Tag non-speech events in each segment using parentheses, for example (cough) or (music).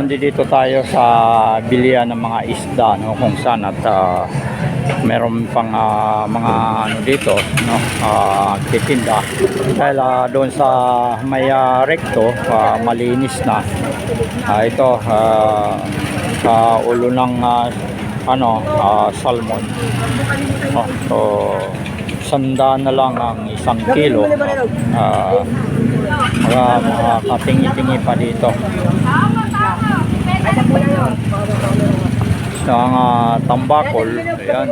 nandito tayo sa bilian ng mga isda no? Kung saan at ah, meron pang ah, mga ano dito no? Ah, titinda. Dahil ah, doon sa may ah, recto ah, malinis na. Ah, ito ah, sa ulo ng ah, ano ah, salmon. Oh, so sandaan na lang ang isang kilo. Ah, mga, mga katingi-tingi pa dito sa mga tambakol ayan.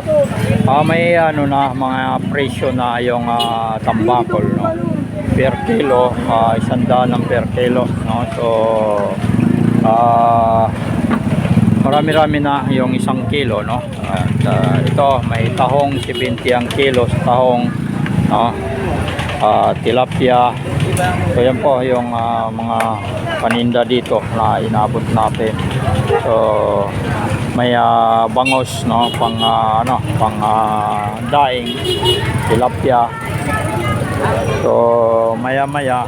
ah, may ano na mga presyo na yung ah, tambakol no? Per kilo ah, isang daan ng per kilo no? So ah marami-rami na yung isang kilo no? At ah, ito may tahong 70 ang kilo sa tahong no Ah, tilapia. So yan po yung ah, mga paninda dito na inabot natin. So may ah, bangos no? Pang ah, ano? Pang ah, daing tilapia. So maya maya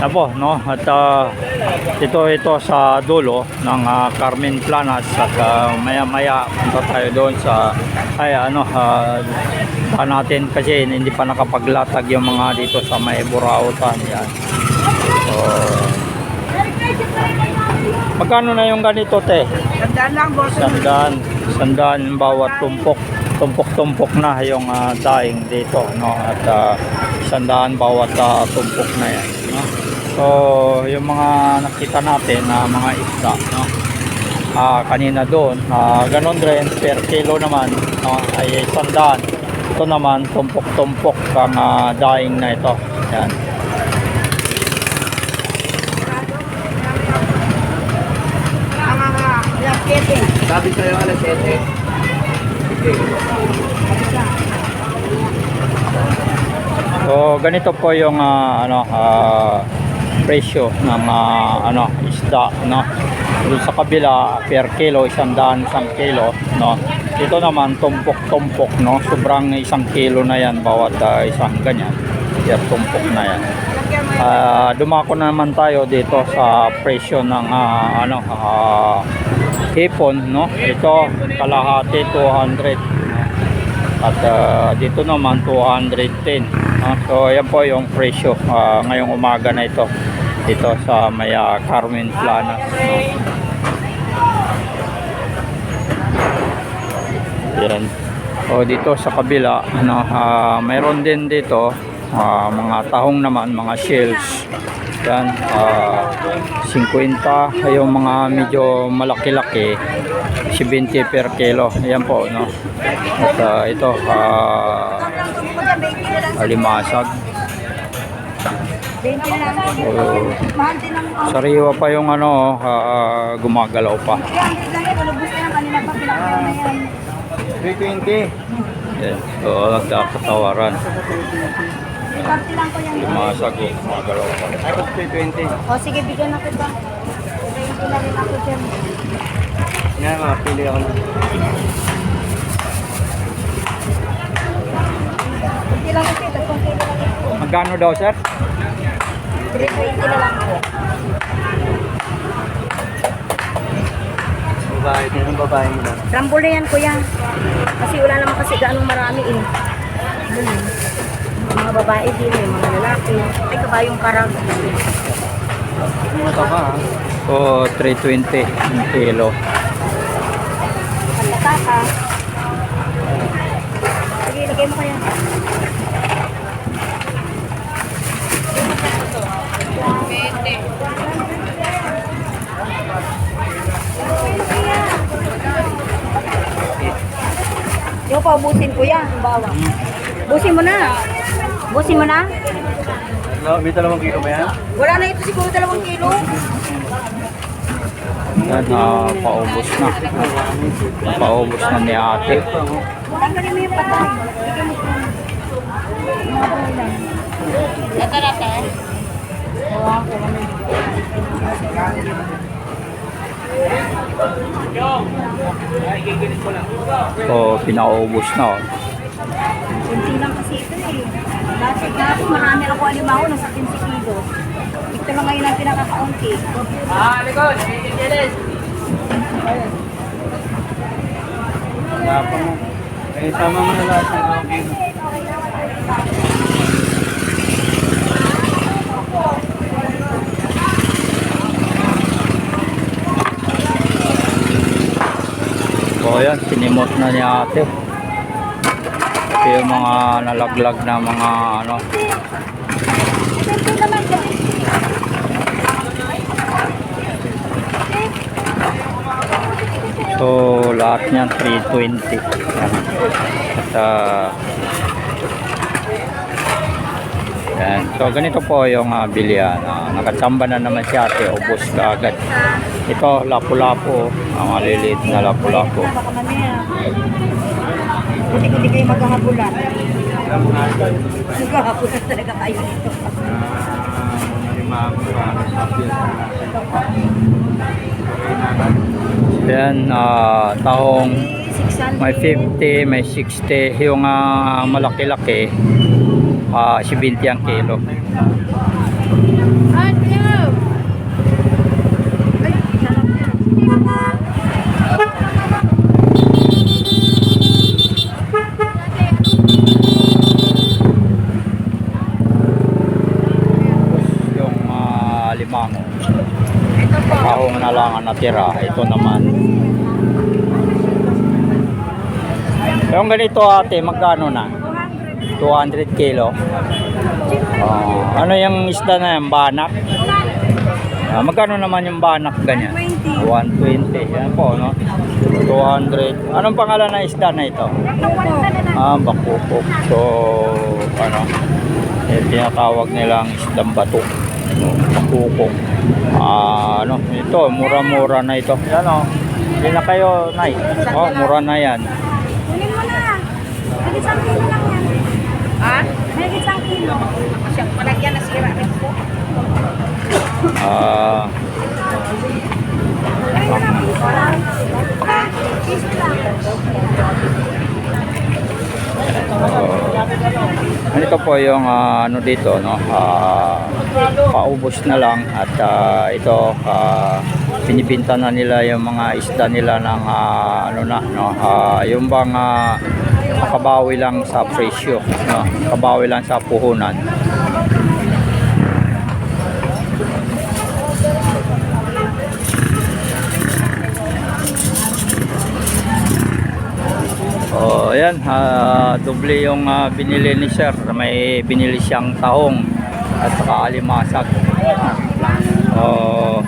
na po no? At ah, ito ito sa dulo ng ah, Carmen Planas at ah, maya maya punta tayo doon sa ay ano ah, pa natin kasi hindi pa nakapaglatag yung mga dito sa may Burautan yan. So magkano na yung ganito te? Tandaan lang, boss. sandaan. Sandaan bawat tumpok. Tumpok-tumpok na yung ah, daing dito no? At ah, sandaan bawat ah, tumpok na yan so yung mga nakita natin na mga isda no ah, kanina doon ah, ganon rin per kilo naman no ay sandaan ito naman tumpok-tumpok ang ah, daing na ito yan Tama nga. Alas 7. Sabi sa'yo alas 7. Okay. So ganito po yung ah, ano ah, presyo ng ah, ano isda no. Doon sa kabila per kilo isang daan isang kilo no. Ito naman tumpok-tumpok no. Sobrang isang kilo na yan bawat ah, isang ganyan. Per tumpok na yan. Ah, dumako na naman tayo dito sa presyo ng ah, ano ah, hipon no. Ito kalahati 200 at ah, dito naman 210 no? so yan po yung presyo ah, ngayong umaga na ito. Dito sa may ah, Carmen Planas no? yan o dito sa kabila ano, ah, mayroon din dito ah, mga tahong naman mga shells. Yan ah, 50 yung mga medyo malaki-laki 70 per kilo. Yan po no? At ah, ito ah, alimasag 20 na lang. o, Mahal din ang... sariwa pa yung ano ah, gumagalaw pa Kaya ang lang yan. Malubos na yan. Kanina pa pinakaw na yan. 320. yan so nagkakatawaran 30 lang ko yan. alimasag o gumagalaw pa Ay, 320. O sige, bigyan na kita. 20 na rin ako dyan. Yan, mga pili ako na. 20 lang ito. Lang magkano daw sir? 320 na lang po. Babae, din ang babae nila. Rumble na yan, kuya. Kasi wala naman kasi gaanong marami eh. Hmm. Mga babae din, yung mga lalaki. Ay, kabayong karag. Mga taba, ha? o 320 ang kilo Ang tataka. Sige, lagay mo kaya. Pa, ubusin ko yan. Bawa. Busin mo na. Busin mo na. No, may dalawang kilo ba yan? Wala na ito siguro dalawang kilo. yan ah, paubos na paubos na ni ate Tanggalin mo yung patay. Bigyan mo ko. Mga ulam. Natarate? Oo, ako kami. So pinaubos na oh. Kunti lang kasi ito eh. Dati dati marami ako alimaw, nasa 15 kilos. Ito lang ngayon ang pinakakaunti. Wala pa mo. Eh, tama mo na lahat ng dalawang So ayan, sinimot na ni ate. Ito yung mga nalaglag na mga ano. So lahat niyan 320. Yan. At ah, yan. So ganito po yung uh, bilihan. Ah, nakachamba na naman si ate, ubos ka agad. Ito, lapu-lapu. Ang maliliit na lapu-lapu. Hindi kayo maghahabulan. Maghahabulan talaga kayo nito. Yan, ah, tahong 600. may 50, may 60. Yung ah, malaki-laki, ah 70 ang kilo. Ah, limango. Tahong na lang ang natira. Ito naman. Yung ganito ate, magkano na? 200 kilo. Ah, ano yung isda na yan? Banak? Ah, magkano naman yung banak ganyan? 20. 120. Yan po, no? 200. Anong pangalan na isda na ito? Ah, bakukok. So, ano? Eh, tinatawag nilang isdang bato. No, bakukok. Ah, ano? Ito, mura-mura na ito. Yan, oh. Hindi na kayo, Nay. Oh, mura na yan. Kunin mo na. Kilo lang yan. Ha? May isang kilo. Siya, palagyan na sira rin po. Ah. Uh, ito po yung ah, ano dito no ah, paubos na lang at ah, ito ah, binibinta na nila yung mga isda nila ng ah, ano na no ah, yung bang ah, makabawi lang sa presyo no kabawi lang sa puhunan Oh, ayan, ah, doble yung ah, binili ni Sir. May binili siyang tahong at saka alimasag. Oh.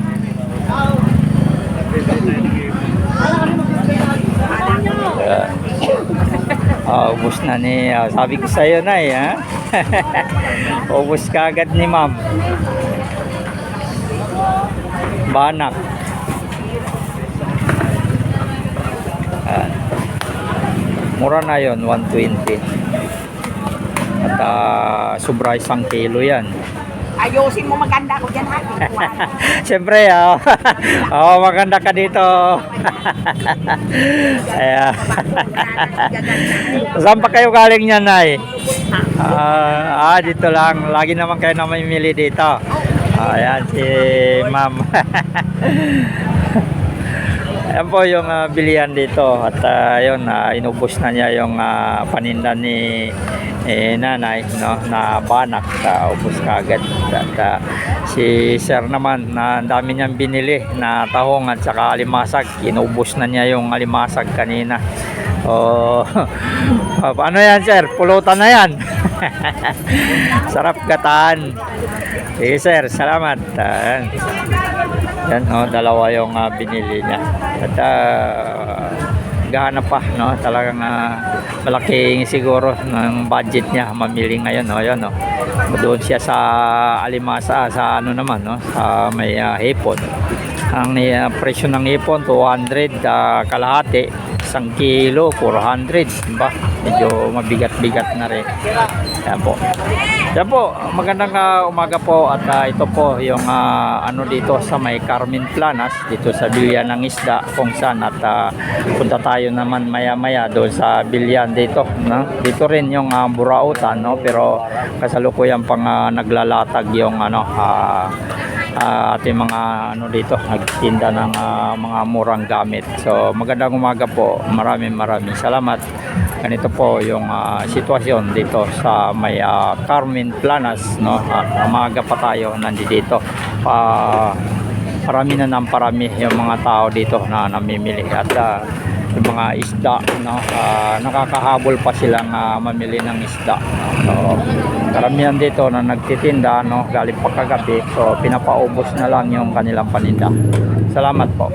Ah, ubos na ni, ah, sabi ko sa iyo na eh, ha? (laughs) ubos ka agad ni ma'am. Banak. Ayan. Mura na yon 120. At ah, sobra isang kilo yan. Ayusin mo maganda ko dyan ha. (laughs) Siyempre, ah. (laughs) oh, maganda ka dito. (laughs) Ayan. Saan pa kayo galing niyan, Nay? Ah, ah, dito lang. Lagi naman kayo na mamimili dito. Ayan, si Ma'am. Ayan po yung ah, bilihan dito at uh, yun, ah, inubos na niya yung ah, paninda ni eh, nanay no, na banak sa ubos kagad at ah, si sir naman na dami niyang binili na tahong at saka alimasag. Inubos na niya yung alimasag kanina. Oh, (laughs) paano yan sir? Pulutan na yan. (laughs) Sarap gataan. Sige sir salamat. Ah, yan, oh, dalawa yung ah, binili niya. At uh, gahanap pa, no? Talagang ah, malaking siguro ng budget niya mamili ngayon, no? Yan, no? Doon siya sa Alimasa, sa ano naman, no? Sa may ah, hipon. Ang ah, presyo ng hipon, 200 ah, kalahati. Isang kilo, 400. Diba? Medyo mabigat-bigat na rin. Yan po. Yan po, magandang ah, umaga po at ah, ito po yung ah, ano dito sa may Carmen Planas dito sa Bilyan ng Isda kung saan at ah, punta tayo naman maya-maya doon sa Bilyan dito no? dito rin yung ah, Burautan no? Pero kasalukuyan pang ah, naglalatag yung ano ah, ah, ating mga ano dito nagtinda ng ah, mga murang gamit. So magandang umaga po. Maraming maraming salamat ganito po yung ah, sitwasyon dito sa may ah, Carmen Planas no? At umaga pa tayo nandito. Pa parami na ng parami yung mga tao dito na namimili. At ah, yung mga isda no? Ah, nakakahabol pa silang ah, mamili ng isda. No? so karamihan dito na nagtitinda no? Galing pa kagabi so pinapaubos na lang yung kanilang paninda. Salamat po